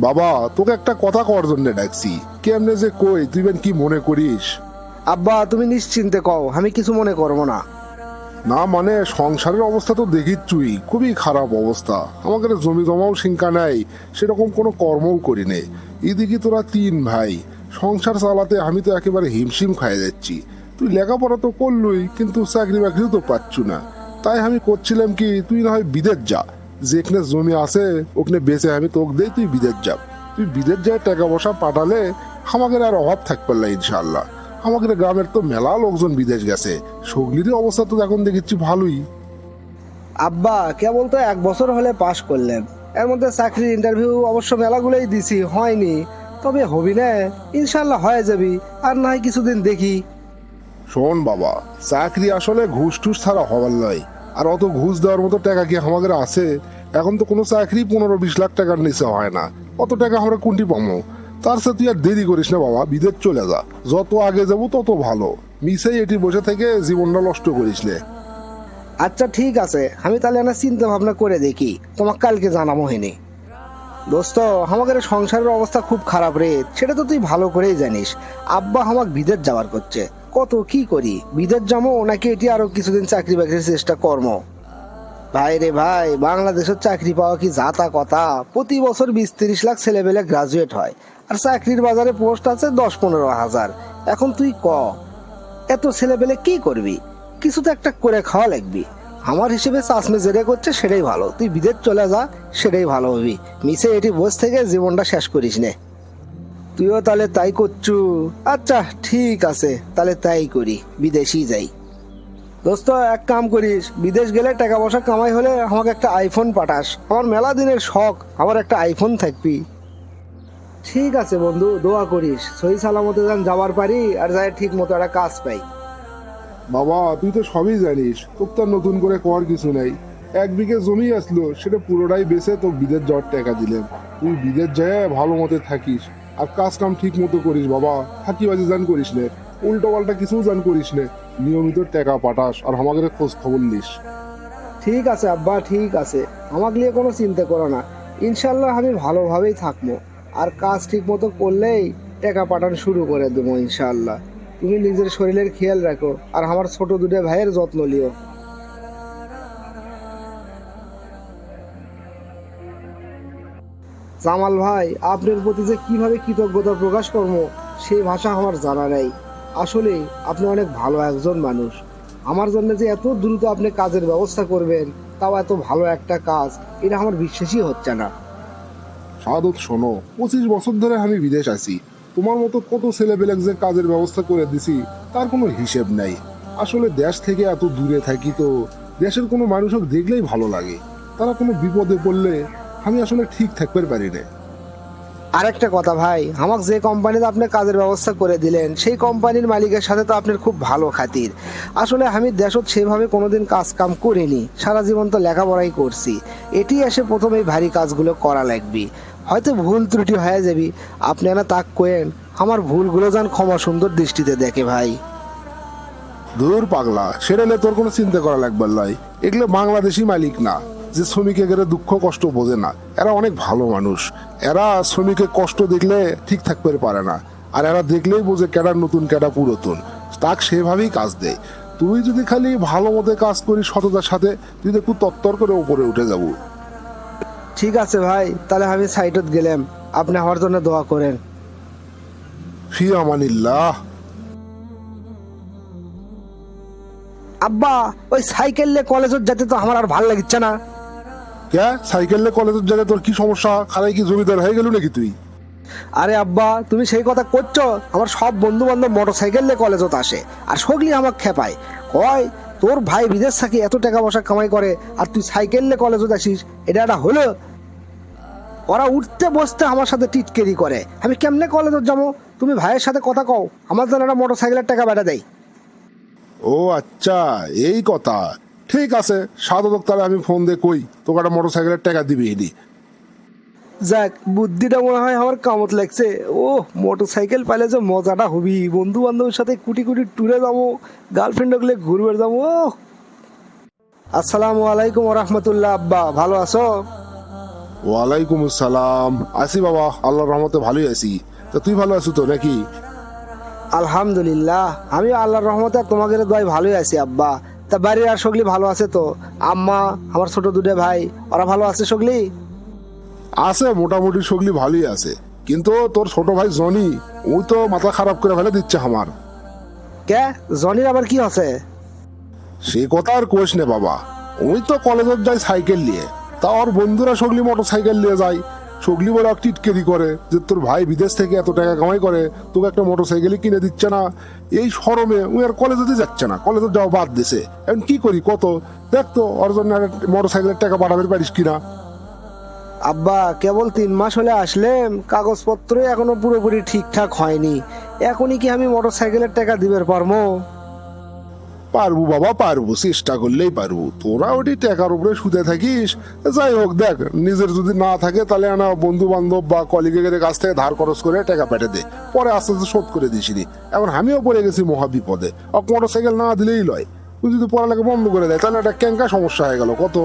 বাবা তোকে একটা কথা কর জন্য ডাকছি। কেমনে যে কই তুই বেন কি মনে করিস? আব্বা তুমি নিশ্চিন্তে কও আমি কিছু মনে করব না। না মানে সংসারের অবস্থা তো দেখিচ্ছুই খুবই খারাপ অবস্থা। আমাদের জমি জমাও সিংকা নাই সেরকম কোনো কর্মও করি নে এদিকে তোরা তিন ভাই সংসার চালাতে আমি তো একেবারে হিমশিম খাই যাচ্ছি। তুই লেখাপড়া তো করলুই কিন্তু চাকরি বাকরিও তো পাচ্ছ না। তাই আমি করছিলাম কি তুই না হয় বিদেশ যা। যেখানে জমি আছে ওখানে বেঁচে আমি তোকে দেই তুই বিদেশ যাব তুই বিদেশ যায় টাকা পয়সা পাঠালে আমাদের আর অভাব থাকবে না ইনশাল্লাহ আমাদের গ্রামের তো মেলা লোকজন বিদেশ গেছে। সগলিরই অবস্থা তো এখন দেখেছি ভালোই। আব্বা কেবল তো এক বছর হলে পাশ করলেন। এর মধ্যে চাকরির ইন্টারভিউ অবশ্য মেলাগুলোই দিছি হয়নি। তবে হবি না ইনশাল্লাহ হয়ে যাবি। আর না হয় কিছুদিন দেখি। শোন বাবা চাকরি আসলে ঘুষ টুস ছাড়া হবার নয়। আর অত ঘুষ দেওয়ার মতো টাকা কি আমাদের আছে? এখন তো কোনো চাকরি পনেরো বিশ লাখ টাকার নিচে হয় না। অত টাকা আমরা কোনটি পাবো? তার সাথে আর দেরি করিস না বাবা, বিদেশ চলে যা। যত আগে যাব তত ভালো। মিসেই এটি বসে থেকে জীবনটা নষ্ট করিস আচ্ছা ঠিক আছে। আমি তাহলে না চিন্তা ভাবনা করে দেখি। তোমাকে কালকে জানাব হেনে। দোস্ত, আমাদের সংসারের অবস্থা খুব খারাপ রে। সেটা তো তুই ভালো করেই জানিস। আব্বা আমাকে বিদেশ যাওয়ার করছে। কত কি করি? বিদেশ যাব নাকি এটি আরও কিছুদিন চাকরি বাকরির চেষ্টা কর্ম ভাই রে ভাই, বাংলাদেশের চাকরি পাওয়া কি যাতা কথা? প্রতি বছর বিশ তিরিশ লাখ ছেলেবেলে গ্রাজুয়েট হয়। আর চাকরির বাজারে পোস্ট আছে দশ পনেরো হাজার। এখন তুই ক? এত ছেলেবেলে কি করবি? কিছু তো একটা করে খাওয়া লাগবি। আমার হিসেবে চাষমে যেটা করছে সেটাই ভালো। তুই বিদেশ চলে যা, সেটাই ভালো হবি। মিশে এটি বস থেকে জীবনটা শেষ করিস নে। তুইও তাহলে তাই করছু? আচ্ছা ঠিক আছে, তাহলে তাই করি বিদেশি যাই। দোস্ত, এক কাম করিস, বিদেশ গেলে টাকা পয়সা কামাই হলে আমাকে একটা আইফোন পাঠাস। আমার মেলা দিনের শখ আমার একটা আইফোন থাকবি। ঠিক আছে বন্ধু, দোয়া করিস, সহি সালামতে যান যাবার পারি আর যাই ঠিক মতো একটা কাজ পাই। বাবা, তুই তো সবই জানিস, তোর তো আর নতুন করে কর কিছু নাই। এক বিঘে জমি আসলো, সেটা পুরোটাই বেচে তো বিদেশ যাওয়ার টাকা দিলেন। তুই বিদেশ যায় ভালো মতে থাকিস। আর কাজ কাম ঠিক মতো করিস বাবা। ফাঁকিবাজি জান করিস নে। উল্টো পাল্টা কিছু জান করিস নে। নিয়মিত টাকা পাঠাস আর আমাদের খোঁজ খবর নিস। ঠিক আছে আব্বা, ঠিক আছে। আমাকে নিয়ে কোনো চিন্তা করো না। ইনশাল্লাহ আমি ভালোভাবেই থাকব। আর কাজ ঠিক মতো করলেই টাকা পাঠানো শুরু করে দেবো ইনশাল্লাহ তুমি নিজের শরীরের খেয়াল রাখো। আর আমার ছোট দুটো ভাইয়ের যত্ন লিও জামাল ভাই, আপনার প্রতি যে কীভাবে কৃতজ্ঞতা প্রকাশ করব, সেই ভাষা আমার জানা নেই। আসলে আপনি অনেক ভালো একজন মানুষ। আমার জন্য যে এত দ্রুত আপনি কাজের ব্যবস্থা করবেন, তাও এত ভালো একটা কাজ, এটা আমার বিশ্বাসই হচ্ছে না। সাদত, শোনো, পঁচিশ বছর ধরে আমি বিদেশ আছি। তোমার মতো কত ছেলে যে কাজের ব্যবস্থা করে দিছি, তার কোনো হিসেব নাই। আসলে দেশ থেকে এত দূরে থাকি তো, দেশের কোনো মানুষক দেখলেই ভালো লাগে। তারা কোনো বিপদে পড়লে আমি আসলে ঠিক থাকতে পারি না আরেকটা কথা ভাই আমাকে যে কোম্পানিতে আপনি কাজের ব্যবস্থা করে দিলেন সেই কোম্পানির মালিকের সাথে তো আপনার খুব ভালো খাতির। আসলে আমি দেশত সেভাবে কোনোদিন কাজ কাম করিনি সারা জীবন তো লেখাপড়াই করছি। এটি এসে প্রথমে এই ভারী কাজগুলো করা লাগবে। হয়তো ভুল ত্রুটি হয়ে যাবি। আপনি না তাক কোয়েন আমার ভুলগুলো যান ক্ষমা সুন্দর দৃষ্টিতে দেখে ভাই। দূর পাগলা সেটা নিয়ে তোর কোনো চিন্তা করা লাগবে নয় এগুলো বাংলাদেশি মালিক না। যে শ্রমিকের গেলে দুঃখ কষ্ট বোঝে না। এরা অনেক ভালো মানুষ। এরা শ্রমিকের কষ্ট দেখলে ঠিক থাকতে পারে না। আর এরা দেখলেই বোঝে কেডা নতুন কেডা পুরাতন। তাক সেভাবেই কাজ দেয়। তুই যদি খালি ভালো মতো কাজ করিস সততার সাথে তুই দেখু তত্তর করে উপরে উঠে যাব। ঠিক আছে ভাই তাহলে আমি সাইটত গেলাম। আপনি আমার জন্য দোয়া করেন। ফি আমানিল্লাহ আব্বা ওই সাইকেল নিয়ে কলেজত যেতে তো আমার আর ভালো লাগছে না। কে? সাইকেল কলেজের জায়গায় তোর কি সমস্যা? খারাই কি জমিদার হয়ে গেল নাকি তুই? আরে আব্বা তুমি সেই কথা করছ? আমার সব বন্ধু বান্ধব মোটর সাইকেল নিয়ে কলেজত আসে আর সগলি আমাকে খেপায়। কয় তোর ভাই বিদেশ থাকি এত টাকা পয়সা কামাই করে আর তুই সাইকেল নিয়ে কলেজত আসিস? এটা একটা হলো। ওরা উঠতে বসতে আমার সাথে টিটকেরি করে। আমি কেমনে কলেজত যাব? তুমি ভাইয়ের সাথে কথা কও। আমার জন্য একটা মোটর সাইকেলের টাকা বেড়া দেয়। ও আচ্ছা এই কথা। ঠিক আছে সাধক তাহলে আমি ফোন দিয়ে কই তোকে একটা মোটর সাইকেলের টাকা দিবি এটি যাক বুদ্ধিটা মনে হয় আমার কামত লাগছে। ও মোটর সাইকেল পাইলে যে মজাটা হবি। বন্ধু বান্ধবের সাথে কুটি কুটি ট্যুরে যাব গার্লফ্রেন্ড গেলে ঘুরবে যাব আসসালামু আলাইকুম রহমতুল্লাহ আব্বা ভালো আছো? ওয়ালাইকুম আসসালাম। আসি বাবা আল্লাহর রহমতে ভালোই আছি। তা তুই ভালো আছো তো নাকি? আলহামদুলিল্লাহ আমি আল্লাহর রহমতে তোমাদের দয় ভালোই আছি আব্বা। তা বাড়ির আর সগলি ভালো আছে তো? আম্মা আমার ছোট দুটো ভাই ওরা ভালো আছে সগলি? আছে মোটামুটি সগলি ভালোই আছে। কিন্তু তোর ছোট ভাই জনি ওই তো মাথা খারাপ করে ফেলে দিচ্ছে আমার। কে? জনির আবার কি আছে সে কথা আর কোষ নে বাবা। ওই তো কলেজের যায় সাইকেল নিয়ে। তা ওর বন্ধুরা সগলি মোটর সাইকেল নিয়ে যায়। সগলি বলে টিটকেরি করে যে তোর ভাই বিদেশ থেকে এত টাকা কামাই করে, তোকে একটা মোটর সাইকেলই কিনে দিচ্ছে না। এই শরমে ওই আর কলেজেতে যাচ্ছে না। কলেজে যাওয়া বাদ দিছে। এখন কি করি, কত? দেখ তো, ওর জন্য মোটর সাইকেলের টাকা পাঠাতে পারিস কিনা। আব্বা, কেবল তিন মাস হলে আসলেম। কাগজপত্র এখনও পুরোপুরি ঠিকঠাক হয়নি। এখনই কি আমি মোটর সাইকেলের টাকা দিবার পারব পারব বাবা, পারব, চেষ্টা করলেই পারব। তোরা ওটি টাকার উপরে শুতে থাকিস। যাই হোক, দেখ, নিজের যদি না থাকে, তাহলে আনা বন্ধু বান্ধব বা কলিগের কাছ থেকে ধার খরচ করে টাকা পেটে দে। পরে আস্তে আস্তে শোধ করে দিসিনি এখন আমিও পড়ে গেছি মহা বিপদে মোটর সাইকেল না দিলেই লয়। তুই যদি পড়ালেখা বন্ধ করে দেয়, তাহলে একটা ক্যাঙ্কা সমস্যা হয়ে গেল। কত?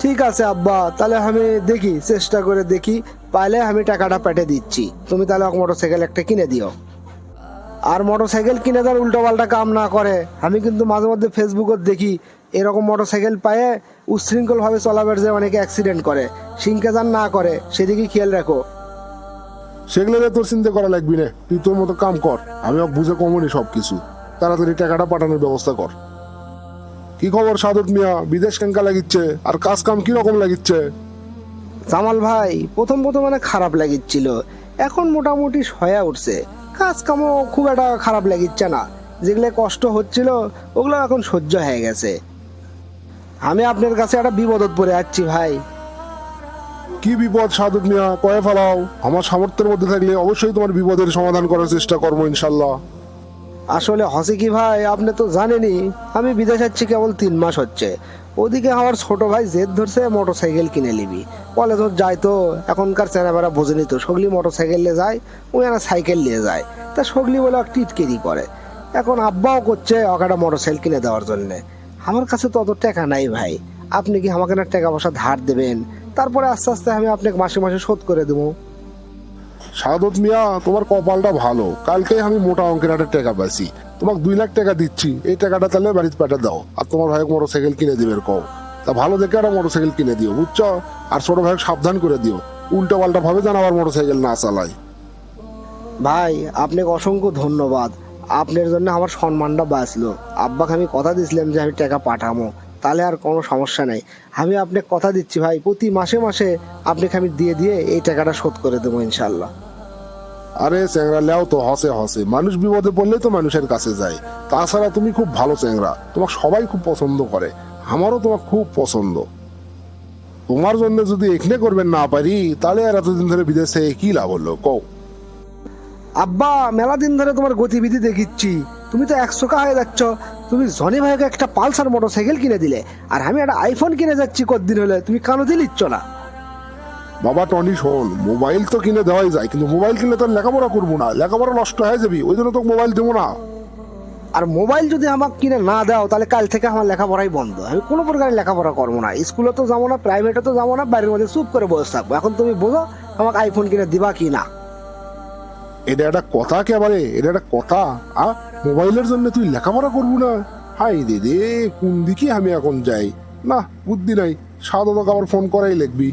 ঠিক আছে আব্বা, তাহলে আমি দেখি, চেষ্টা করে দেখি। পাইলে আমি টাকাটা পেটে দিচ্ছি। তুমি তাহলে মোটর সাইকেল একটা কিনে দিও। আর মোটর সাইকেল কিনে দেওয়ার উল্টো পাল্টা কাম না করে। আমি কিন্তু মাঝে মধ্যে ফেসবুকে দেখি এরকম মোটর সাইকেল পায়ে উচ্ছৃঙ্খল ভাবে চলাবার যে অনেকে অ্যাক্সিডেন্ট করে সিংকেজান না করে সেদিকে খেয়াল রাখো। সেগুলো তোর চিন্তা করা লাগবি না তুই তোর মতো কাম কর আমি বুঝে কমনি সব কিছু তাড়াতাড়ি টাকাটা পাঠানোর ব্যবস্থা কর। কি খবর সাদত মিয়া? বিদেশ কেঙ্কা লাগিচ্ছে? আর কাজ কাম কি রকম লাগিচ্ছে? জামাল ভাই প্রথম প্রথম মানে খারাপ লাগিচ্ছিল এখন মোটামুটি সয়া উঠছে। কাজ কামও খুব একটা খারাপ লাগিচ্ছে না। যেগুলো কষ্ট হচ্ছিল ওগুলো এখন সহ্য হয়ে গেছে। আমি আপনার কাছে একটা বিপদত পড়ে যাচ্ছি ভাই। কি বিপদ সাদত মিয়া? কয়ে ফেলাও। আমার সামর্থ্যের মধ্যে থাকলে অবশ্যই তোমার বিপদের সমাধান করার চেষ্টা করব ইনশাল্লাহ আসলে হসে কি ভাই? আপনি তো জানেনই আমি বিদেশ যাচ্ছি কেবল তিন মাস হচ্ছে। ওদিকে আমার ছোট ভাই জেদ ধরছে মোটর সাইকেল কিনে নিবি। বলে কলেজ যায় তো, এখনকার চেনাবেড়া বোঝেনি তো, সগলি মোটর সাইকেল নিয়ে যায়, ওই না সাইকেল নিয়ে যায়। তা সগলি বলে টিটকেরি করে। এখন আব্বাও করছে ওকে মোটর সাইকেল কিনে দেওয়ার জন্য। আমার কাছে তো অত টাকা নাই ভাই, আপনি কি আমাকে না টাকা পয়সা ধার দেবেন? তারপরে আস্তে আস্তে আমি আপনাকে মাসে মাসে শোধ করে দেবো। সাদত মিয়া, তোমার কপালটা ভালো। কালকেই আমি মোটা অঙ্কের একটা টাকা পাইছি। তোমাকে দুই লাখ টাকা দিচ্ছি। এই টাকাটা তাহলে বাড়িতে পাঠা দাও। আর তোমার ভাইকে মোটর সাইকেল কিনে দিবে কও। তা ভালো দেখে একটা মোটর সাইকেল কিনে দিও, বুঝছ? আর ছোট ভাইকে সাবধান করে দিও। উল্টো পাল্টা ভাবে যেন আবার মোটর সাইকেল না চালায়। ভাই, আপনাকে অসংখ্য ধন্যবাদ। আপনার জন্য আমার সম্মানটা বাঁচলো। আব্বাকে আমি কথা দিছিলাম যে আমি টাকা পাঠাবো তাহলে আর কোনো সমস্যা নেই। আমি আপনাকে কথা দিচ্ছি ভাই প্রতি মাসে মাসে আপনাকে আমি দিয়ে দিয়ে এই টাকাটা শোধ করে দেবো ইনশাল্লাহ আরে চ্যাংরা লেও তো হসে হসে। মানুষ বিপদে পড়লেই তো মানুষের কাছে যায়। তাছাড়া তুমি খুব ভালো চ্যাংরা। তোমাকে সবাই খুব পছন্দ করে। আমারও তোমার খুব পছন্দ। তোমার জন্য যদি এখানে করবেন না পারি তাহলে আর এতদিন ধরে বিদেশে কি লাভ হলো? কও। আব্বা মেলা দিন ধরে তোমার গতিবিধি দেখিচ্ছি। তুমি তো একশো হয়ে যাচ্ছ। তুমি জনি ভাইকে একটা পালসার মোটর সাইকেল কিনে দিলে। আর আমি একটা আইফোন কিনে যাচ্ছি কতদিন হলে তুমি কানো দিলিচ্ছ না। বাবা টনি শোন মোবাইল তো কিনে দেওয়াই যায় কিন্তু মোবাইল কিনলে তো লেখাপড়া করব না লেখাপড়া নষ্ট হয়ে যাবি ওই জন্য তো মোবাইল দেবো না। আর মোবাইল যদি আমাকে কিনে না দাও তাহলে কাল থেকে আমার লেখাপড়াই বন্ধ। আমি কোনো প্রকারে লেখাপড়া করব না। স্কুলে তো যাব না প্রাইভেটে তো যাব না বাড়ির মধ্যে চুপ করে বসে থাকব। এখন তুমি বোঝো আমাকে আইফোন কিনে দিবা কি না। এটা একটা কথা একেবারে এটা একটা কথা। আ মোবাইলের জন্য তুই লেখাপড়া করব না? হাই দিদি কোন দিকে আমি এখন যাই? না, বুদ্ধি নাই। সাদত আবার ফোন করাই লিখবি।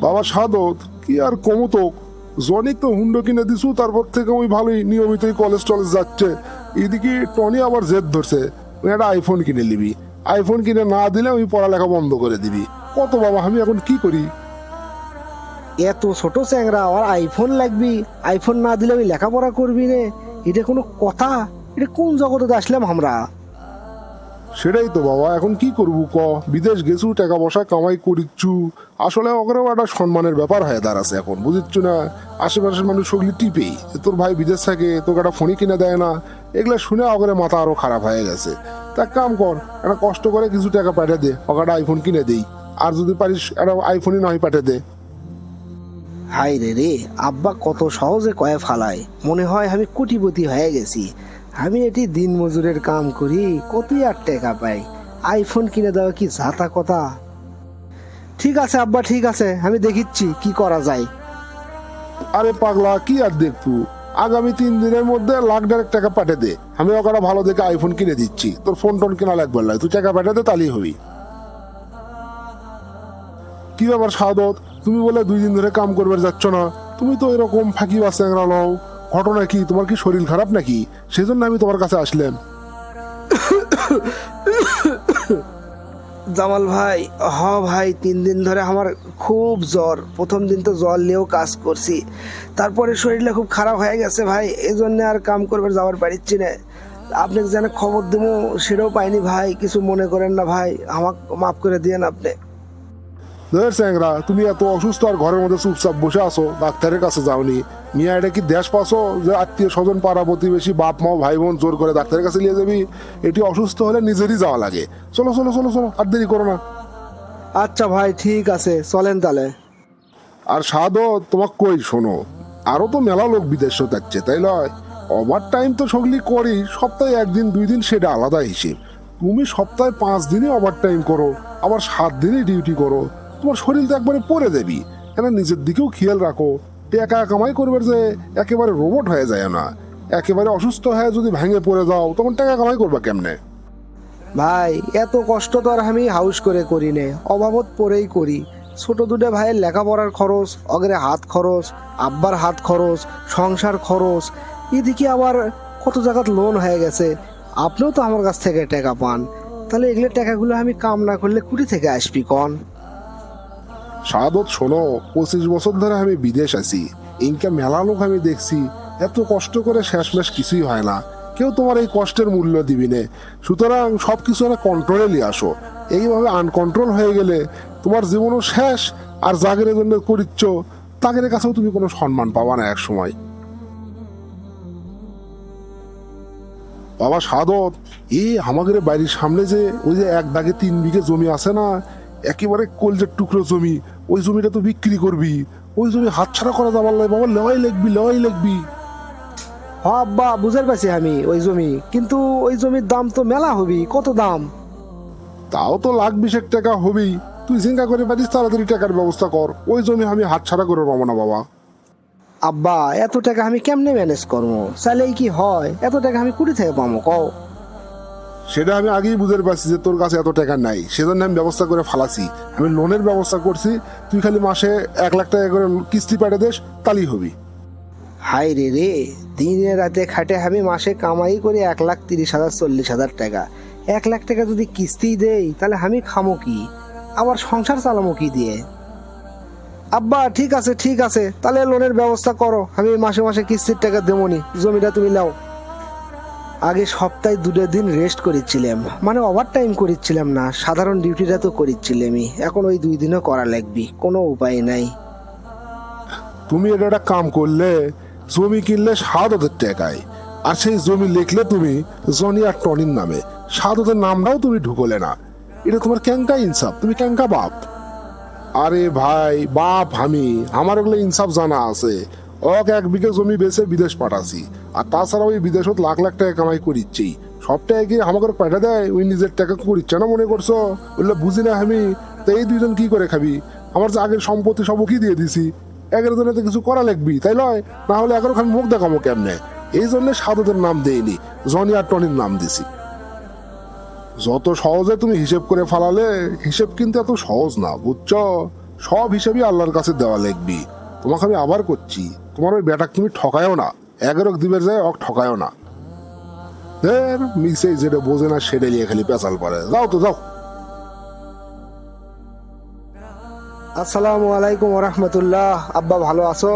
বাবা সাদত কি আর কমতক জনি তো হুন্ডো কিনে দিছু, তারপর থেকে ওই ভালোই নিয়মিতই কলেজ টলেজ যাচ্ছে। এদিকে টনি আবার জেদ ধরছে। ওই একটা আইফোন কিনে নিবি। আইফোন কিনে না দিলে ওই পড়ালেখা বন্ধ করে দিবি। কত বাবা, আমি এখন কি করি? এত ছোট চ্যাংরা আর আইফোন লাগবি। আইফোন না দিলে আমি লেখাপড়া করবি রে এটা কোনো কথা? এটা কোন জগতে আসলাম আমরা? সেটাই তো বাবা, এখন কি করব ক? বিদেশ গেছু, টাকা পয়সা কামাই করিচ্ছু। আসলে ওখানেও একটা সম্মানের ব্যাপার হয়ে দাঁড়াছে এখন, বুঝিচ্ছু না? আশেপাশের মানুষ সগলি টিপেই। তোর ভাই বিদেশ থাকে, তোকে একটা ফোনই কিনে দেয় না। এগুলো শুনে ওখানে মাথা আরও খারাপ হয়ে গেছে। তা কাম কর, একটা কষ্ট করে কিছু টাকা পাঠিয়ে দে, ওকে আইফোন কিনে দেই। আর যদি পারিস, একটা আইফোনই নয় পাঠিয়ে দে। হাই রে রে, আব্বা কত সহজে কয়ে ফালায়। মনে হয় আমি কোটিপতি হয়ে গেছি। আমি এটি দিন মজুরের কাম করি, কতই আর টাকা পাই। আইফোন কিনে দেওয়া কি জাতা কথা? ঠিক আছে আব্বা, ঠিক আছে, আমি দেখিচ্ছি কি করা যায়। আরে পাগলা, কি আর দেখব? আগামী তিন দিনের মধ্যে লাখ দেড়েক টাকা পাঠিয়ে দে। আমি ওখানে ভালো দেখে আইফোন কিনে দিচ্ছি। তোর ফোন টোন কেনা লাগবে না। তুই টাকা পাঠিয়ে দে, তাহলেই হবি। কি ব্যাপার সাদত? তুমি বলে দুই দিন ধরে কাম করবার যাচ্ছ না। তুমি তো এরকম ফাঁকি বাচ্চা লও। ঘটনা কি? তোমার কি শরীর খারাপ নাকি? সেজন্য আমি তোমার কাছে আসলাম। জামাল ভাই, হ ভাই, তিন দিন ধরে আমার খুব জ্বর। প্রথম দিন তো জ্বর নিয়েও কাজ করছি। তারপরে শরীরটা খুব খারাপ হয়ে গেছে ভাই এই জন্য আর কাম করবে যাওয়ার পারিচ্ছি না। আপনাকে যেন খবর দেবো সেটাও পাইনি ভাই, কিছু মনে করেন না ভাই। আমাকে মাফ করে দিয়েন আপনি। ধর স্যাংরা তুমি এত অসুস্থ আর ঘরের মধ্যে চুপচাপ বসে আছো ডাক্তারের কাছে যাওনি। মিয়া এটা কি দেশ পাছো যে আত্মীয় স্বজন পাড়া প্রতিবেশী বাপ মা ভাই বোন জোর করে ডাক্তারের কাছে নিয়ে যাবি? এটি অসুস্থ হলে নিজেরই যাওয়া লাগে। চলো চলো চলো চলো আর দেরি করো না। আচ্ছা ভাই ঠিক আছে চলেন তাহলে। আর সাদও তোমাকে কই শোনো? আরও তো মেলা লোক বিদেশ যাচ্ছে তাই নয় ওভার টাইম তো সগলি করি সপ্তাহে একদিন দুই দিন সেটা আলাদা হিসেব। তুমি সপ্তাহে পাঁচ দিনই ওভার টাইম করো আবার সাত দিনই ডিউটি করো। তোমার শরীর তো একবারে পড়ে যাবি। কেন নিজের দিকেও খেয়াল রাখো। টাকা কামাই করবে যে একেবারে রোবট হয়ে যায় না। একেবারে অসুস্থ হয়ে যদি ভেঙে পড়ে যাও, তখন টাকা কামাই করবা কেমনে? ভাই, এত কষ্ট তো আর আমি হাউস করে করি নে। অভাবত পরেই করি। ছোট দুটো ভাইয়ের লেখাপড়ার খরচ, অগরে হাত খরচ, আব্বার হাত খরচ, সংসার খরচ, এদিকে আবার কত জায়গাত লোন হয়ে গেছে। আপনিও তো আমার কাছ থেকে টাকা পান। তাহলে এগুলো টাকাগুলো আমি কাম না করলে কুড়ি থেকে আসবি কন? সাদত শোনো পঁচিশ বছর ধরে আমি বিদেশ আছি। ইনকা মেলা লোক আমি দেখছি। এত কষ্ট করে শেষমেশ কিছুই হয় না। কেউ তোমার এই কষ্টের মূল্য দিবি নে। সুতরাং সব কিছু একটা কন্ট্রোলে নিয়ে আসো। এইভাবে আনকন্ট্রোল হয়ে গেলে তোমার জীবনও শেষ আর জাগের জন্য করিচ্ছ তাদের কাছেও তুমি কোনো সম্মান পাবা না এক সময় বাবা সাদত, এ আমাদের বাড়ির সামনে যে ওই যে এক দাগে তিন বিঘে জমি আছে না একেবারে কলজের টুকরো জমি ওই জমিটা তো বিক্রি করবি। ওই জমি হাতছাড়া করা যাবার নয় বাবা লেওয়াই লিখবি লেওয়াই লিখবি হ আব্বা বুঝার পারছি আমি ওই জমি কিন্তু ওই জমির দাম তো মেলা হবি কত দাম? তাও তো লাখ বিশেক টাকা হবেই। তুই চিন্তা করে পারিস তাড়াতাড়ি টাকার ব্যবস্থা কর। ওই জমি আমি হাতছাড়া করে পাবো না বাবা। আব্বা এত টাকা আমি কেমনে ম্যানেজ করব? চাইলেই কি হয়? এত টাকা আমি কুড়ি থেকে পাবো কও? সেটা আমি আগেই বুঝতে পারছি যে তোর কাছে এত টাকা নাই। সেজন্য আমি ব্যবস্থা করে ফালাছি আমি লোনের ব্যবস্থা করছি। তুই খালি মাসে এক লাখ টাকা করে কিস্তি পাঠিয়ে দেস তালি হবি। হাই রে রে, দিনে রাতে খাটে আমি মাসে কামাই করে এক লাখ তিরিশ হাজার, চল্লিশ হাজার টাকা। এক লাখ টাকা যদি কিস্তি দেই, তাহলে আমি খামো কি? আবার সংসার চালামো কি দিয়ে? আব্বা, ঠিক আছে ঠিক আছে। তাহলে লোনের ব্যবস্থা করো। আমি মাসে মাসে কিস্তির টাকা দেবনি জমিটা তুমি নাও। আগে সপ্তাহে দুটো দিন রেস্ট করেছিলাম। মানে ওভার টাইম করেছিলাম না, সাধারণ ডিউটিটা তো করেছিলামই। এখন ওই দুই দিনও করা লাগবি, কোনো উপায় নাই। তুমি এটা একটা কাম করলে, জমি কিনলে সাত হাজার টাকায়, আর সেই জমি লিখলে তুমি জনি আর টনির নামে। সাত হাজার নামটাও তুমি ঢুকলে না। এটা তোমার ক্যাঙ্কা ইনসাফ, তুমি ক্যাঙ্কা বাপ। আরে ভাই, বাপ আমি, আমার ওগুলো ইনসাফ জানা আছে। ওক এক বিঘে জমি বেচে বিদেশ পাঠাছি। আর তাছাড়া ওই বিদেশত লাখ লাখ টাকা কামাই করিচ্ছি। সব টাকা কি আমাকে পাঠা দেয়, ওই নিজের টাকা করিচ্ছে না মনে করছ? বললে, বুঝি না আমি, তো এই দুইজন কি করে খাবি? আমার যে আগের সম্পত্তি সব কি দিয়ে দিছি। এগারো জনে কিছু করা লাগবি তাই নয় না হলে এগারো খান মুখ দেখাবো কেমনে? এই জন্য সাধুদের নাম দেইনি, জনি আর টনির নাম দিছি। যত সহজে তুমি হিসেব করে ফালালে, হিসেব কিন্তু এত সহজ না, বুঝছ? সব হিসেবই আল্লাহর কাছে দেওয়া লিখবি তোমাকে আমি আবার করছি, তোমার ওই বেটাক তুমি ঠকায়ও না। এগারো দিবের যায় অক ঠকায়ও না। এর মিসে যেটা বোঝে না সেটা নিয়ে খালি পেঁচাল পরে যাও তো যাও। আসসালামু আলাইকুম রহমতুল্লাহ আব্বা ভালো আছো?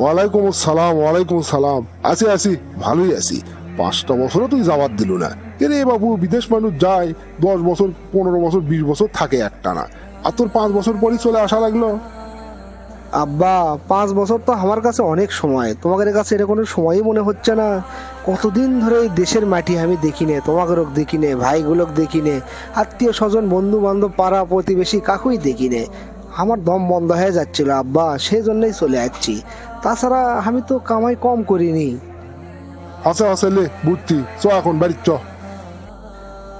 ওয়ালাইকুম আসসালাম ওয়ালাইকুম সালাম। আছি আছি ভালোই আছি। পাঁচটা বছরও তুই যাওয়ার দিল না। রে বাবু বিদেশ মানুষ যায় দশ বছর পনেরো বছর বিশ বছর থাকে একটা না। আর তোর পাঁচ বছর পরই চলে আসা লাগল। আব্বা পাঁচ বছর তো আমার কাছে অনেক সময়। তোমাদের কাছে এটা কোনো সময়ই মনে হচ্ছে না? কতদিন ধরে এই দেশের মাটি আমি দেখি নে তোমাদের দেখি নে ভাইগুলোক দেখি নে আত্মীয় স্বজন বন্ধু বান্ধব পাড়া প্রতিবেশী কাকুই দেখি নে আমার দম বন্ধ হয়ে যাচ্ছিল আব্বা সেই জন্যই চলে যাচ্ছি। তাছাড়া আমি তো কামাই কম করিনি। আছে আছে লে বুঝছি। চ এখন বাড়ির চ।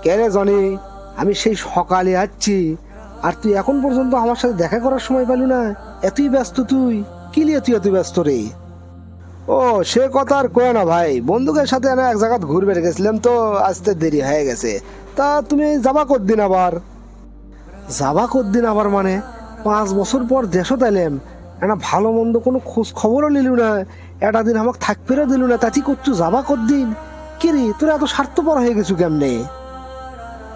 কেরে জনি আমি সেই সকালে যাচ্ছি আর তুই এখন পর্যন্ত আমার সাথে দেখা করার সময় পেলু না? এতই ব্যস্ত তুই? কি নিয়ে তুই এত ব্যস্ত রে? ও, সে কথা আর কয়ে না ভাই। বন্ধুকের সাথে আমি এক জায়গায় ঘুরবে গেছিলাম তো আসতে দেরি হয়ে গেছে। তা তুমি যাবা কতদিন আবার? যাবা কতদিন আবার মানে? পাঁচ বছর পর দেশত এলাম। একটা ভালো মন্দ কোনো খোঁজ খবরও নিলু না। একটা দিন আমাকে থাকতেও দিলু না। তাতি করছু যাবা কতদিন? কি রে, তোরা এত স্বার্থপর হয়ে গেছু কেমনে?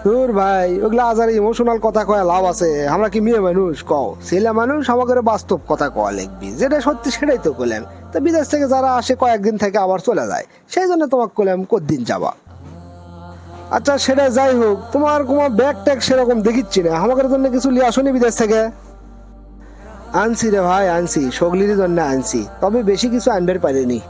তোর ভাই, ওগুলা আজার ইমোশনাল কথা কয়া লাভ আছে। আমরা কি মেয়ে মানুষ? কও। ছেলে মানুষ আমাকে বাস্তব কথা কয়া লিখবি যেটা সত্যি সেটাই তো কইলাম। তা বিদেশ থেকে যারা আসে কয়েকদিন থেকে আবার চলে যায়। সেই জন্য তোমাকে কইলাম কতদিন যাবা? আচ্ছা সেটা যাই হোক। তোমার কোনো ব্যাগ ট্যাগ সেরকম দেখিচ্ছি না। আমাদের জন্য কিছু লিয়ে আসনি বিদেশ থেকে? আনছি রে ভাই, আনছি। সগলির জন্য আনছি। তবে বেশি কিছু আনবার পারিনি।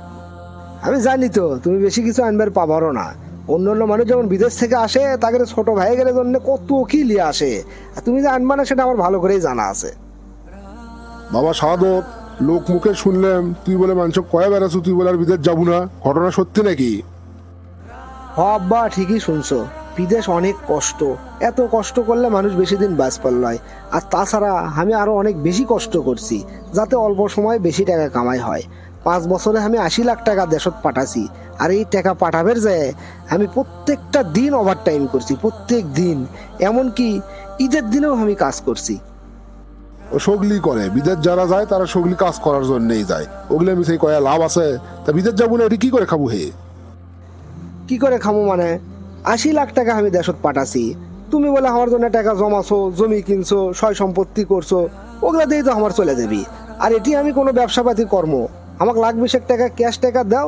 আমি জানি তো, তুমি বেশি কিছু আনবার পাবারও না। অন্য অন্য মানুষ যখন বিদেশ থেকে আসে তাকে ছোট ভাই গেলে জন্য কত কি লিয়ে আসে। আর তুমি যে আনবা না সেটা আমার ভালো করেই জানা আছে। বাবা সাদত লোক মুখে শুনলাম তুই বলে মানুষ কয়ে বেড়াচ্ছ তুই বলে আর বিদেশ যাব না? ঘটনা সত্যি নাকি? হ আব্বা ঠিকই শুনছো। বিদেশ অনেক কষ্ট। এত কষ্ট করলে মানুষ বেশি দিন বাঁচ পারলয় আর তাছাড়া আমি আরও অনেক বেশি কষ্ট করছি যাতে অল্প সময় বেশি টাকা কামাই হয়। পাঁচ বছরে আমি আশি লাখ টাকা দেশত পাঠাছি। আর এই টাকা পাঠাবের যায় আমি প্রত্যেকটা দিন ওভার টাইম করছি প্রত্যেক দিন। এমনকি ঈদের দিনেও আমি কাজ করছি। ও সগলি করে বিদেশ যারা যায় তারা সগলি কাজ করার জন্যই যায়। ওগুলো আমি সেই কয়া লাভ আছে। তা বিদেশ যাব না এটি কি করে খাব হে? কি করে খামো মানে? আশি লাখ টাকা আমি দেশত পাঠাছি। তুমি বলে আমার জন্য টাকা জমাছো জমি কিনছো সয় সম্পত্তি করছ ওগুলা দিয়েই তো আমার চলে যাবি। আর এটি আমি কোনো ব্যবসাপাতি কর্ম। আমাকে লাখ বিশেক টাকা ক্যাশ টাকা দাও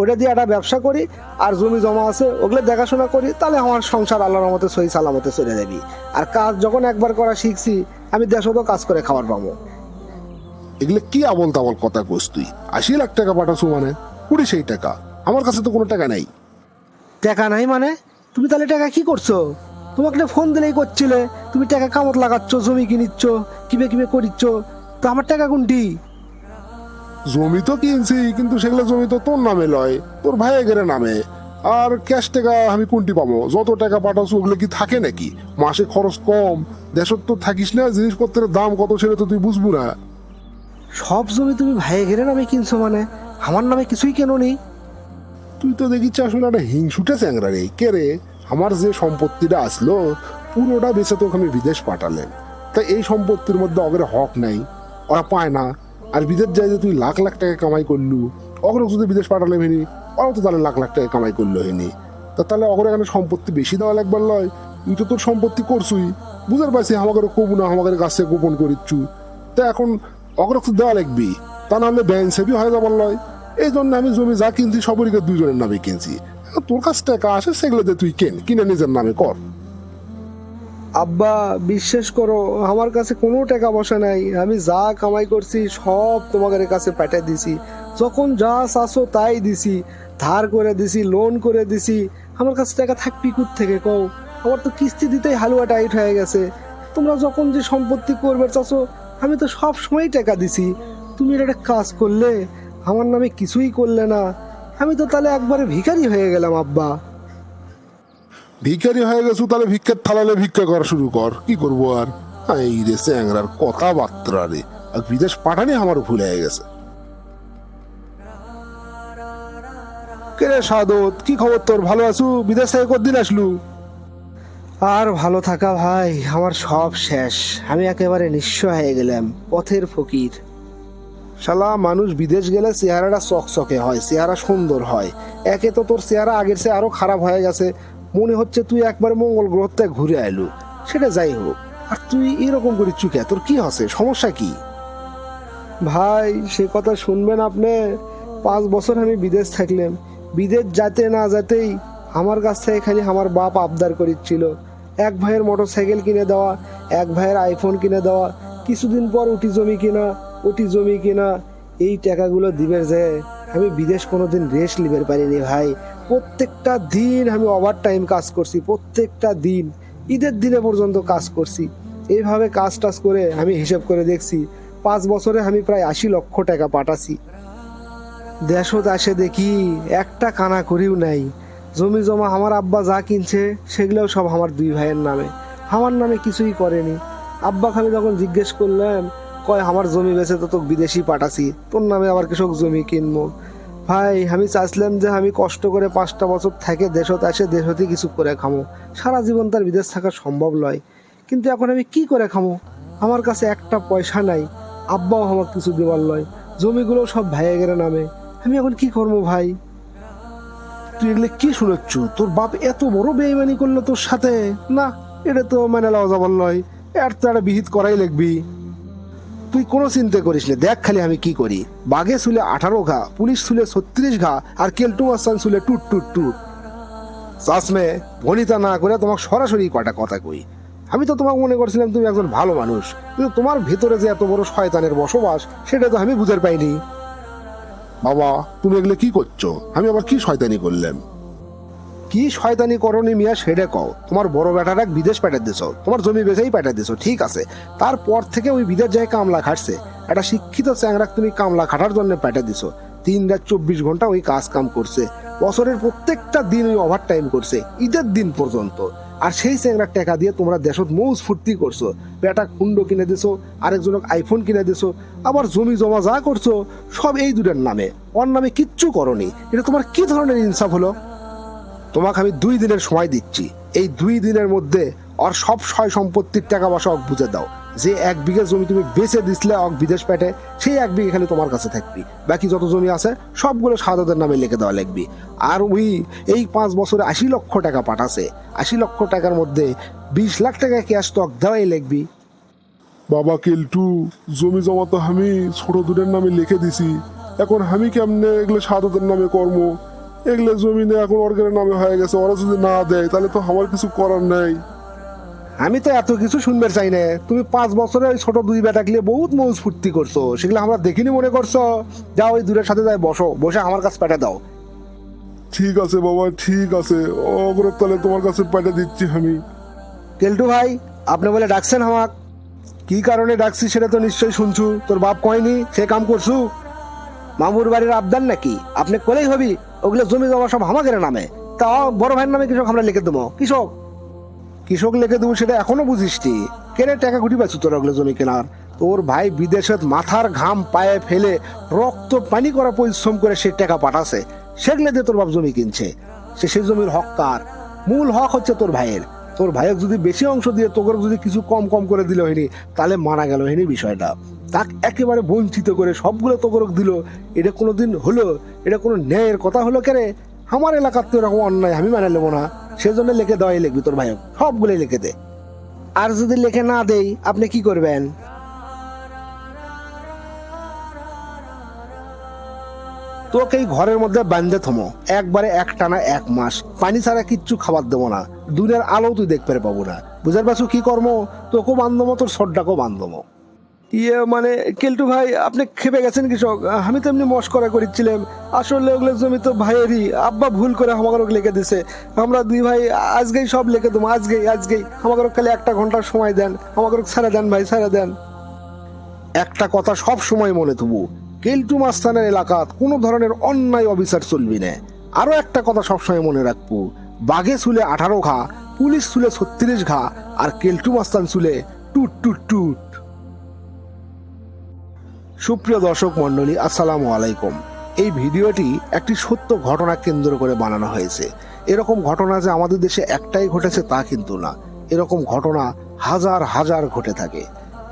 ওটা দিয়ে একটা ব্যবসা করি আর জমি জমা আছে ওগুলো দেখাশোনা করি তাহলে আমার সংসার আল্লাহর মতো সহি সালামতে চলে যাবি। আর কাজ যখন একবার করা শিখছি আমি দেশতও কাজ করে খাবার পাবো। এগুলো কি আবল তাবল কথা কোস তুই? আশি লাখ টাকা পাঠাছো মানে? কুড়ি সেই টাকা। আমার কাছে তো কোনো টাকা নাই। টাকা নাই মানে? তুমি তাহলে টাকা কি করছ? তোমাকে ফোন দিলেই করছিলে তুমি টাকা কামত লাগাচ্ছ জমি কিনিচ্ছ কিবে কিবে করিচ্ছ তো আমার টাকা কোনটি? জমি তো কিনছি কিন্তু সেগুলো জমি তো তোর নামে লয় তোর ভাইয়ের গেরে নামে। আর ক্যাশ টাকা আমি কোনটি পাবো? যত টাকা পাঠাচ্ছ ওগুলো কি থাকে নাকি? মাসে খরচ কম দেশত তো থাকিস না জিনিসপত্রের দাম কত সেটা তো তুই বুঝব না। সব জমি তুমি ভাইয়ে ঘেরে নামে কিনছো মানে? আমার নামে কিছুই কেন নেই? তুই তো দেখিচ্ছি আসলে একটা হিংসুটে চ্যাংরা রে কে রে? আমার যে সম্পত্তিটা আসলো পুরোটা বেঁচে তোকে আমি বিদেশ পাঠালেন। তা এই সম্পত্তির মধ্যে অগরে হক নাই ওরা পায় না। আর বিদেশ যাই যে তুই লাখ লাখ টাকা কামাই করলু, অগরে যদি বিদেশ পাঠালে হেনি ওরাও তো তাহলে লাখ লাখ টাকা কামাই করল হেনি তা তাহলে অগরে এখানে সম্পত্তি বেশি দেওয়া লাগবার লয়? তুই তো তোর সম্পত্তি করছুই। বুঝতে পারছি আমাকে কবু না আমাকে কাছে গোপন করিচ্ছু। তা এখন অগরে তো দেওয়া লাগবি, তা নাহলে ব্যাংক সেবি হয়ে যাবার লয়। এই জন্য আমি জমি যা কিনছি সবরিকে দুইজনের নামে কিনছি। তোর কাছ টাকা আসে সেগুলোতে তুই কেন, কিনে নিজের নামে কর। আব্বা, বিশ্বাস করো, আমার কাছে কোনো টাকা পয়সা নাই। আমি যা কামাই করছি, সব তোমাদের কাছে পাঠিয়ে দিছি। যখন যা চাষো তাই দিছি। ধার করে দিছি লোন করে দিছি। আমার কাছে টাকা থাকবি কুত থেকে কও? আমার তো কিস্তি দিতেই হালুয়া টাইট হয়ে গেছে। তোমরা যখন যে সম্পত্তি করবে চাষো আমি তো সব সময় টাকা দিছি। তুমি এটা একটা কাজ করলে, আমার নামে কিছুই করলে না। আমি তো তাহলে একবারে ভিখারি হয়ে গেলাম, আব্বা। ভিখারি হয়ে গেছু তাহলে ভিক্ষার থালালে ভিক্ষা করা শুরু কর। কি করব আর? এই রে চ্যাংরার কথাবার্তা রে। আর বিদেশ পাঠানি আমার ভুল হয়ে গেছে। কেরে সাদত কি খবর তোর? ভালো আছু? বিদেশ থেকে কতদিন আসলু? আর ভালো থাকা ভাই আমার সব শেষ। আমি একেবারে নিঃস্ব হয়ে গেলাম পথের ফকির। শালা মানুষ বিদেশ গেলে চেহারাটা চকচকে হয় চেহারা সুন্দর হয়। একে তো তোর চেহারা আগের চেয়ে আরও খারাপ হয়ে গেছে। মনে হচ্ছে তুই একবার মঙ্গল গ্রহ থেকে ঘুরে আইলু। সেটা যাই হোক। আর তুই এরকম করে চুকে, তোর কি হচ্ছে সমস্যা কি? ভাই, সে কথা শুনবেন আপনি। পাঁচ বছর আমি বিদেশ থাকলাম। বিদেশ যাতে না যেতেই আমার কাছ থেকে খালি আমার বাপ আবদার করিচ্ছিল। এক ভাইয়ের মোটর সাইকেল কিনে দেওয়া, এক ভাইয়ের আইফোন কিনে দেওয়া, কিছুদিন পর উটি জমি কিনা, উটি জমি কিনা, এই টাকাগুলো দিবের যে আমি বিদেশ কোনোদিন রেস্ট লিবের পারিনি ভাই। প্রত্যেকটা দিন আমি ওভার টাইম কাজ করছি, প্রত্যেকটা দিন, ঈদের দিনে পর্যন্ত কাজ করছি। এইভাবে কাজ টাজ করে আমি হিসেব করে দেখছি, পাঁচ বছরে আমি প্রায় আশি লক্ষ টাকা পাঠাছি দেশত আসে দেখি একটা কানা করিও নাই। জমি জমা আমার আব্বা যা কিনছে, সেগুলোও সব আমার দুই ভাইয়ের নামে। আমার নামে কিছুই করেনি। আব্বা খালি যখন জিজ্ঞেস করলাম কয়, আমার জমি বেছে তো তোকে বিদেশি পাঠাছি তোর নামে আবার কৃষক জমি কিনবো? ভাই, আমি চাইছিলাম যে আমি কষ্ট করে পাঁচটা বছর থেকে দেশত আসে দেশতে কিছু করে খামো। সারা জীবন তার বিদেশ থাকা সম্ভব নয়। কিন্তু এখন আমি কি করে খামো? আমার কাছে একটা পয়সা নাই। আব্বাও আমার কিছু দেওয়ার নয় জমিগুলো সব ভাইয়ে গেলে নামে। আমি এখন কি করব ভাই? তুই এগুলো কি শুনেছ? তোর বাপ এত বড় বেইমানি করল তোর সাথে? না, এটা তো মানে লওয়া যাবার নয়। এর তো একটা বিহিত করাই লাগবি। তুই কোনো চিন্তা করিস না, দেখ খালি আমি কি করি। বাঘে শুলে আঠারো ঘা, পুলিশ শুলে ছত্রিশ ঘা, আর কেলটু মাস্তান শুলে টুট টুট টুট। চাষমে ভনিতা না করে তোমাকে সরাসরি কটা কথা কই। আমি তো তোমাকে মনে করছিলাম তুমি একজন ভালো মানুষ, কিন্তু তোমার ভেতরে যে এত বড় শয়তানের বসবাস, সেটা তো আমি বুঝতে পাইনি। বাবা, তুমি এগুলো কি করছ? আমি আবার কি শয়তানি করলাম? কি শয়তানি করনি মিয়া সেটা কও। তোমার বড় বেটাটা বিদেশ পাঠিয়ে দিছো। তোমার জমি বেচেই পাঠিয়ে দিছো। ঠিক আছে। তারপর থেকে ওই বিদেশ যায় কামলা খাটছে। একটা শিক্ষিত চ্যাংরাক তুমি কামলা খাটার জন্য পাঠিয়ে দিছো। তিন রাত চব্বিশ ঘণ্টা ওই কাজ কাম করছে। বছরের প্রত্যেকটা দিন ওই ওভার টাইম করছে। ঈদের দিন পর্যন্ত। আর সেই চ্যাংরার টাকা দিয়ে তোমরা দেশত মৌজ ফুর্তি করছ। বেটা কুণ্ড কিনে দিছো, আরেকজনক আইফোন কিনে দিছো, আবার জমি জমা যা করছ, সব এই দুটার নামে। ওর নামে কিচ্ছু করনি। এটা তোমার কি ধরনের ইনসাফ হলো? তোমাকে আমি দুই দিনের সময় দিচ্ছি। এই দুই দিনের মধ্যে আর সব সয় সম্পত্তির টাকা পয়সা অক বুঝে দাও। যে এক বিঘা জমি তুমি বেচে দিছিলে অক বিদেশ পেটে, সেই এক বিঘা খালি তোমার কাছে থাকবি। বাকি যত জমি আছে, সবগুলো সাদাদের নামে লিখে দেওয়া লাগবি আর ওই, এই পাঁচ বছরে আশি লক্ষ টাকা পাঠাছে। আশি লক্ষ টাকার মধ্যে বিশ লাখ টাকা ক্যাশ তক দেওয়াই লাগবি বাবা কেলটু, জমি জমা তো আমি ছোট দুটোর নামে লিখে দিছি। এখন আমি কেমনে এগুলো সাধুদের নামে কর্ম এগুলো জমি নিয়ে এখন অর্গের নামে হয়ে গেছে ওরা যদি না দেয় তাহলে তো আমার কিছু করার নাই। আমি তো এত কিছু শুনবে চাই না। তুমি পাঁচ বছরে ওই ছোট দুই বেটা গিয়ে বহুত মৌজ ফুর্তি করছ। সেগুলো আমরা দেখিনি মনে করছ? যাও ওই দূরের সাথে যাই বসো। বসে আমার কাছে পেটে দাও। ঠিক আছে বাবা ঠিক আছে। অগ্রত তাহলে তোমার কাছে পাঠিয়ে দিচ্ছি আমি। কেলটু ভাই আপনি বলে ডাকছেন আমাক। কি কারণে ডাকছি সেটা তো নিশ্চয়ই শুনছু। তোর বাপ কয়নি? সে কাম করছু? মামুর বাড়ির আবদার নাকি? আপনি কলেই হবি? ওগুলো জমি জমা সব আমাদের নামে। তা বড় ভাইয়ের নামে কৃষক আমরা লিখে দেবো। কৃষক। কৃষক লিখে দেবো সেটা এখনও বুঝিসটি কেনে টাকা গুটি পাচ্ছ তোর ওগুলো জমি কেনার? তোর ভাই বিদেশে মাথার ঘাম পায়ে ফেলে রক্ত পানি করা পরিশ্রম করে সে টাকা পাঠাছে। সেগুলো দিয়ে তোর বাপ জমি কিনছে। সে সেই জমির হক কার? মূল হক হচ্ছে তোর ভাইয়ের। তোর ভাইয়ের যদি বেশি অংশ দিয়ে তোকে যদি কিছু কম কম করে দিল হয়নি তাহলে মারা গেল হয়নি বিষয়টা। তাকে একেবারে বঞ্চিত করে সবগুলো তোকরক দিল, এটা কোনো দিন হলো, এটা কোনো ন্যায়ের কথা হলো কেরে? আমার এলাকার তো এরকম অন্যায় আমি মানে নেব না। সেজন্য লেখে দেওয়াই লিখবি তোর ভাইয়ক, সবগুলোই লিখে দে। আর যদি লেখে না দেই, আপনি কি করবেন? তোকে এই ঘরের মধ্যে বান্ধে থমো। একবারে এক টানা এক মাস। পানি ছাড়া কিচ্ছু খাবার দেবো না। দুনিয়ার আলো তুই দেখতে পাবো না। বুঝার পারছ কি কর্ম? তোকেও বান্ধবো তোর সড্ডাকেও বান্ধবো ইয়ে মানে কেলটু ভাই আপনি খেপে গেছেন কৃষক। আমি তো এমনি মস্করা করেছিলাম আসলে ওগুলো জমি তো ভাইয়েরই। আব্বা ভুল করে আমাকে লেখে দিছে। আমরা দুই ভাই আজকেই সব লিখে দেবো আজকেই আজকেই। আমাকে খালি একটা ঘণ্টার সময় দেন। আমাকে ছেড়ে দেন ভাই ছেড়ে দেন। একটা কথা সব সময় মনে থুবু। কেলটু মাস্তানের এলাকাত কোনো ধরনের অন্যায় অবিচার চলবি না। আরও একটা কথা সবসময় মনে রাখব। বাঘে চুলে আঠারো ঘা, পুলিশ চুলে ছত্রিশ ঘা, আর কেলটু মাস্তান চুলে টুট টুট টুট। সুপ্রিয় দর্শক মণ্ডলী, আসসালামু আলাইকুম। এই ভিডিওটি একটি সত্য ঘটনা কেন্দ্র করে বানানো হয়েছে। এরকম ঘটনা যে আমাদের দেশে একটাই ঘটেছে তা কিন্তু না। এরকম ঘটনা হাজার হাজার ঘটে থাকে।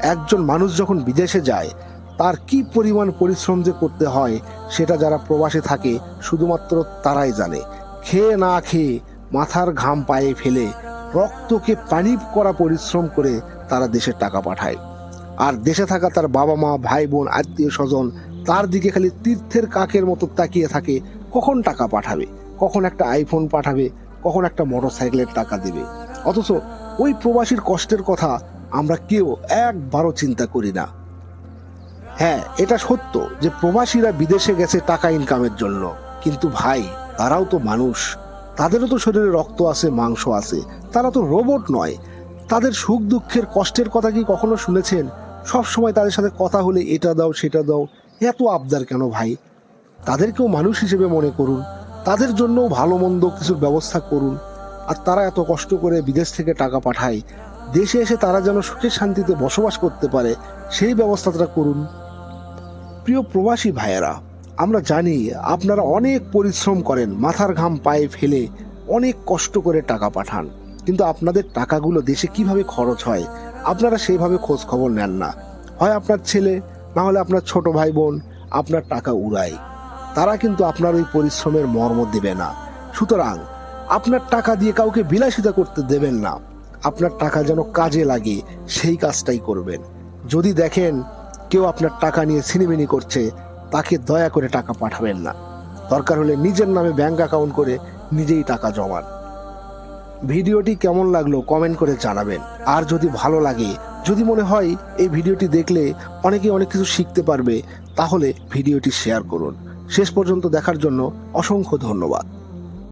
একজন মানুষ যখন বিদেশে যায় তার কি পরিমাণ পরিশ্রম যে করতে হয়, সেটা যারা প্রবাসে থাকে, শুধুমাত্র তারাই জানে। খেয়ে না খেয়ে মাথার ঘাম পায়ে ফেলে রক্তকে পানি করা পরিশ্রম করে তারা দেশে টাকা পাঠায়। আর দেশে থাকা তার বাবা মা, ভাই বোন, আত্মীয় স্বজন, তার দিকে খালি তীর্থের কাকের মতো তাকিয়ে থাকে, কখন টাকা পাঠাবে? কখন একটা আইফোন পাঠাবে? কখন একটা মোটর সাইকেলের টাকা দেবে? অথচ ওই প্রবাসীর কষ্টের কথা আমরা কেউ একবারও চিন্তা করি না। হ্যাঁ এটা সত্য যে প্রবাসীরা বিদেশে গেছে টাকা ইনকামের জন্য। কিন্তু ভাই, তারাও তো মানুষ। তাদেরও তো শরীরে রক্ত আছে, মাংস আছে। তারা তো রোবট নয়। তাদের সুখ দুঃখের কষ্টের কথা কি কখনো শুনেছেন? সব সময় তাদের সাথে কথা হলে এটা দাও, সেটা দাও। এত আবদার কেন ভাই? তাদেরকেও মানুষ হিসেবে মনে করুন। তাদের জন্যও ভালো মন্দ কিছুর ব্যবস্থা করুন। আর তারা এত কষ্ট করে বিদেশ থেকে টাকা পাঠায়। দেশে এসে তারা যেন সুখে শান্তিতে বসবাস করতে পারে, সেই ব্যবস্থাটা করুন। প্রিয় প্রবাসী ভাইয়েরা, আমরা জানি আপনারা অনেক পরিশ্রম করেন, মাথার ঘাম পায়ে ফেলে অনেক কষ্ট করে টাকা পাঠান। কিন্তু আপনাদের টাকাগুলো দেশে কীভাবে খরচ হয়, আপনারা সেইভাবে খোঁজ খবর নেন না। হয় আপনার ছেলে, না হলে আপনার ছোট ভাই বোন, আপনার টাকা উড়ায়। তারা কিন্তু আপনার ওই পরিশ্রমের মর্ম দেবে না। সুতরাং, আপনার টাকা দিয়ে কাউকে বিলাসিতা করতে দেবেন না। আপনার টাকা যেন কাজে লাগে, সেই কাজটাই করবেন। যদি দেখেন কেউ আপনার টাকা নিয়ে সিনেমিনি করছে, তাকে দয়া করে টাকা পাঠাবেন না। দরকার হলে নিজের নামে ব্যাংক অ্যাকাউন্ট করে নিজেই টাকা জমান। ভিডিওটি কেমন লাগল কমেন্ট করে জানাবেন। আর যদি ভালো লাগে, যদি মনে হয় এই ভিডিওটি দেখলে অনেকে অনেক কিছু শিখতে পারবে, তাহলে ভিডিওটি শেয়ার করুন। শেষ পর্যন্ত দেখার জন্য অসংখ্য ধন্যবাদ।